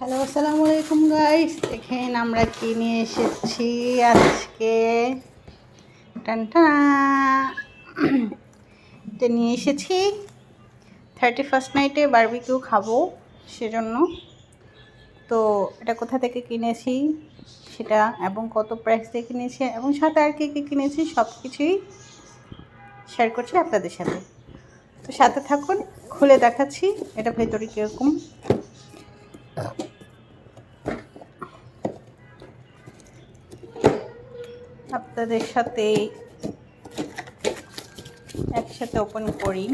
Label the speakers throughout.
Speaker 1: Hello, আসসালামু আলাইকুম guys দেখেন আমরা কি নিয়ে এসেছি আজকে। টানটা এটা নিয়ে এসেছি। থার্টি ফার্স্ট নাইটে বারবিকিউ খাব সেজন্য। তো এটা কোথা থেকে কিনেছি সেটা এবং কত প্রাইস দিয়ে কিনেছি এবং সাথে আর কী কী কিনেছি সব কিছুই শেয়ার করছি আপনাদের সাথে। তো সাথে থাকুন, খুলে দেখাচ্ছি এটা ভেতরে কীরকম। আপনাদের সাথে একসাথে ওপেন করি।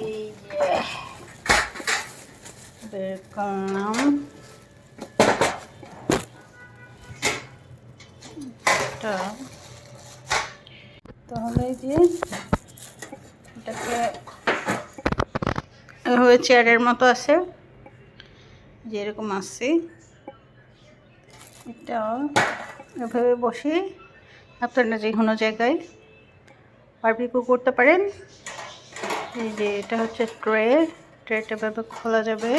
Speaker 1: এই বের করলাম তাহলে যে এটাকে এভাবে চেয়ারের মতো আছে। যে এরকম আছে। এটা এভাবে বসে। আপনারা যে কোনো জায়গায় বারবিকিউ করতে পারেন। এই যে এটা হচ্ছে ট্রে ট্রেটা এভাবে খোলা যাবে।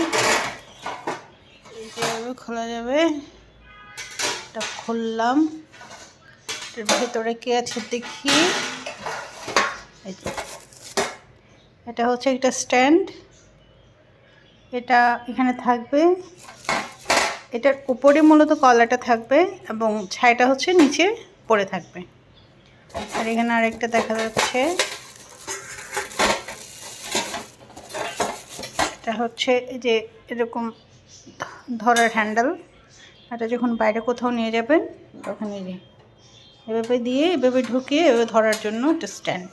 Speaker 1: এই যে এভাবে খোলা যাবে। এটা খুললাম। এটার ভেতরে কে আছে দেখি। এটা হচ্ছে একটা স্ট্যান্ড এটা এখানে থাকবে। এটার উপরে মূলত কলাটা থাকবে এবং ছাইটা হচ্ছে নিচে পড়ে থাকবে। আর এখানে আরেকটা দেখা যাচ্ছে। এটা হচ্ছে যে এরকম ধরার হ্যান্ডেল। এটা যখন বাইরে কোথাও নিয়ে যাবেন, তখন এই যে এভাবে দিয়ে এভাবে ঢুকিয়ে এভাবে ধরার জন্য একটা স্ট্যান্ড,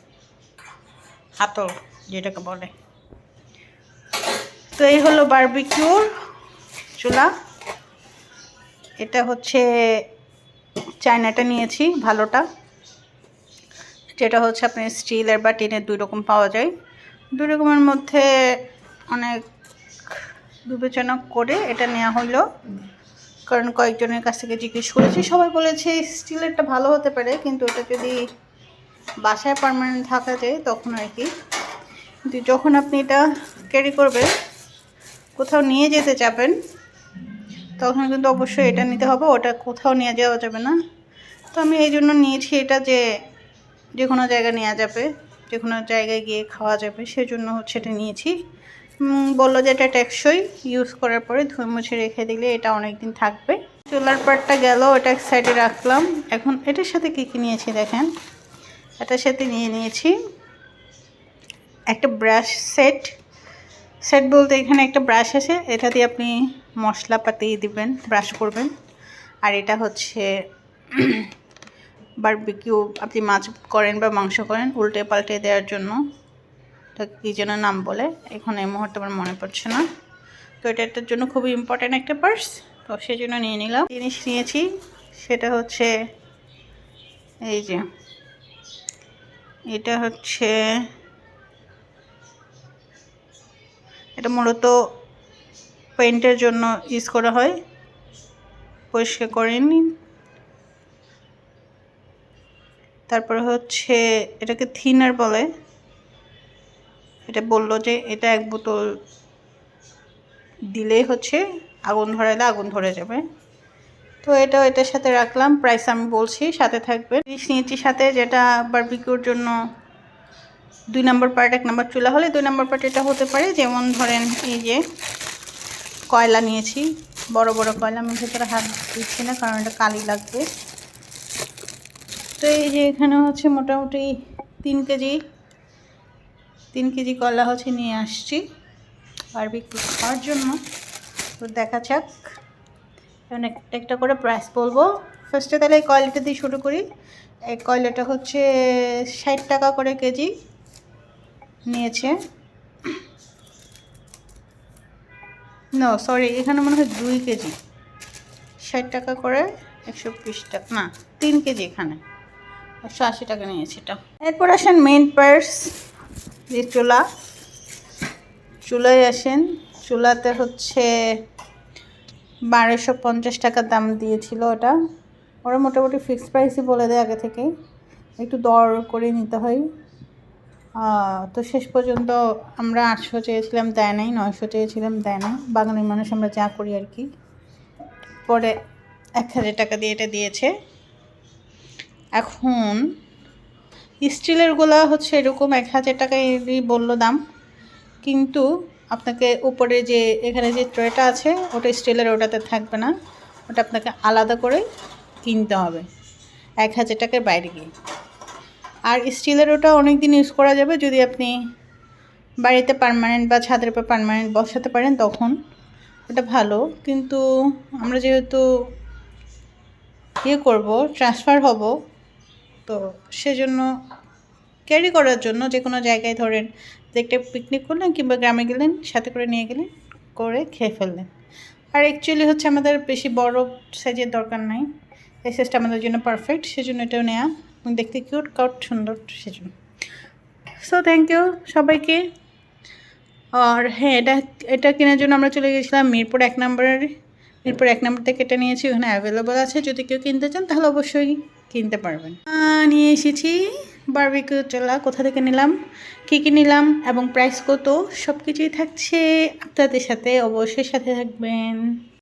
Speaker 1: হাতল যেটাকে বলে। তো এই হলো বারবিকিউর চুলা। এটা হচ্ছে চায়নাটা নিয়েছি, ভালোটা। যেটা হচ্ছে আপনি স্টিলের বা টিনের দুই রকম পাওয়া যায়। দুই রকমের মধ্যে অনেক বিবেচনা করে এটা নেওয়া হইল। কারণ কয়েকজনের কাছ থেকে জিজ্ঞেস করেছি, সবাই বলেছে স্টিলেরটা ভালো হতে পারে, কিন্তু এটা যদি বাসায় পারমানেন্ট থাকা যায় তখন আর কি। কিন্তু যখন আপনি এটা ক্যারি করবেন কোথাও নিয়ে যেতে চাবেন তখন কিন্তু অবশ্যই এটা নিতে হবে, ওটা কোথাও নিয়ে যাওয়া যাবে না। তো আমি এই জন্য নিয়েছি এটা যে যে কোনো জায়গায় নেওয়া যাবে, যে কোনো জায়গায় গিয়ে খাওয়া যাবে সেজন্য হচ্ছে এটা নিয়েছি। বলল যে এটা টেকসই ইউজ করার পরে ধুয়ে মুছে রেখে দিলে এটা অনেক দিন থাকবে। চুলার পাটটা গেল, ওটা এক সাইডে রাখলাম। এখন এটার সাথে কী কী নিয়েছি দেখেন? এটার সাথে নিয়ে নিয়েছি একটা ব্রাশ সেট সেট বলতে এখানে একটা ব্রাশ আছে। এটা দিয়ে আপনি মশলাপাতি দিবেন ব্রাশ করবেন। আর এটা হচ্ছে বারবিকিউ আপনি মাছ করেন বা মাংস করেন, উল্টে পাল্টে দেওয়ার জন্য। এটা কী যেন নাম বলে, এখন এই মুহূর্তে আমার মনে পড়ছে না। তো এটা এটার জন্য খুবই ইম্পর্ট্যান্ট একটা পার্স তো সেই জন্য নিয়ে নিলাম। জিনিস নিয়েছি, সেটা হচ্ছে এই যে, এটা হচ্ছে এটা মূলত পেন্টের জন্য ইউজ করা হয়। পরিষ্কার করে নিন। তারপরে হচ্ছে এটাকে থিনার বলে। এটা বলল যে এটা এক বোতল দিলেই হচ্ছে, আগুন ধরালে আগুন ধরে যাবে। তো এটা এটার সাথে রাখলাম প্রাইস আমি বলছি, সাথে থাকবে। জিনিস নিয়েছি সাথে যেটা বারবিকিউর জন্য দুই নম্বর পার্ট, এক নম্বর চুলা হলে দুই নম্বর পার্ট এটা হতে পারে। যেমন ধরেন এই যে কয়লা নিয়েছি, বড় বড় কয়লা, আমি ভেতরে হাত দিচ্ছি না কারণ এটা কালি লাগবে। তো এই যে এখানে হচ্ছে মোটামুটি তিন কেজি তিন কেজি কয়লা হচ্ছে নিয়ে আসছি বারবিকিউ খাওয়ার জন্য। তো দেখা যাক। এখন একটা একটা করে প্রাইস বলব। ফার্স্টে তাহলে এই কয়লাটা দিয়ে শুরু করি। এই কয়লাটা হচ্ছে ষাট টাকা করে কেজি। নিয়েছে। নো সরি এখানে মনে হয় দুই কেজি। ষাট টাকা করে একশো বিশ টাকা, না, তিন কেজি এখানে। একশো আশি টাকা নিয়েছে এটা। এরপর আসেন মেন পার্স যে চুলা। চুলায় আসেন, চুলাতে হচ্ছে বারোশো পঞ্চাশ টাকা দাম দিয়েছিল ওটা। ওরা মোটামুটি ফিক্সড প্রাইসই বলে দেয় আগে থেকেই। একটু দর করে নিতে হয়। তো শেষ পর্যন্ত আমরা আটশো চেয়েছিলাম, দেয় নাই, নয়শো চেয়েছিলাম, দেয় না বাঙালি মানুষ আমরা যা করি আর কি। পরে এক হাজার টাকা দিয়ে এটা দিয়েছে। এখন স্টিলের গোলা হচ্ছে এরকম এক হাজার টাকারই বলল দাম। কিন্তু আপনাকে উপরে যে এখানে যে ট্রেটা আছে, ওটা স্টিলের ওটাতে থাকবে না। ওটা আপনাকে আলাদা করে কিনতে হবে। এক হাজার টাকার বাইরে গিয়ে। আর স্টিলের ওটা অনেক দিন ইউজ করা যাবে যদি আপনি বাড়িতে পারমানেন্ট বা ছাদের উপর পারমানেন্ট বসাতে পারেন তখন ওটা ভালো। কিন্তু আমরা যেহেতু ইয়ে করব ট্রান্সফার হব, তো সেজন্য ক্যারি করার জন্য যে কোনো জায়গায় ধরেন একটা পিকনিক করলেন কিংবা গ্রামে গেলেন, সাথে করে নিয়ে গেলেন, করে খেয়ে ফেললেন। আর অ্যাকচুয়ালি হচ্ছে আমাদের বেশি বড় সাইজের দরকার নাই। এই সাইজটা আমাদের জন্য পারফেক্ট সেজন্য এটাও নেওয়া দেখতে কিউট কাউট সুন্দর, সেজন্য। সো থ্যাংক ইউ সবাইকে। আর হ্যাঁ এটা এটা কেনার জন্য আমরা চলে গেছিলাম মিরপুর এক নম্বরের। মিরপুর এক নম্বর থেকে এটা নিয়েছি, ওখানে অ্যাভেলেবল আছে। যদি কেউ কিনতে চান, তাহলে অবশ্যই কিনতে পারবেন। নিয়ে এসেছি বারবিকিউ চলা। কোথা থেকে নিলাম? কী কী নিলাম এবং প্রাইস কত? সব কিছুই থাকছে আপনাদের সাথে। অবশ্যই সাথে থাকবেন।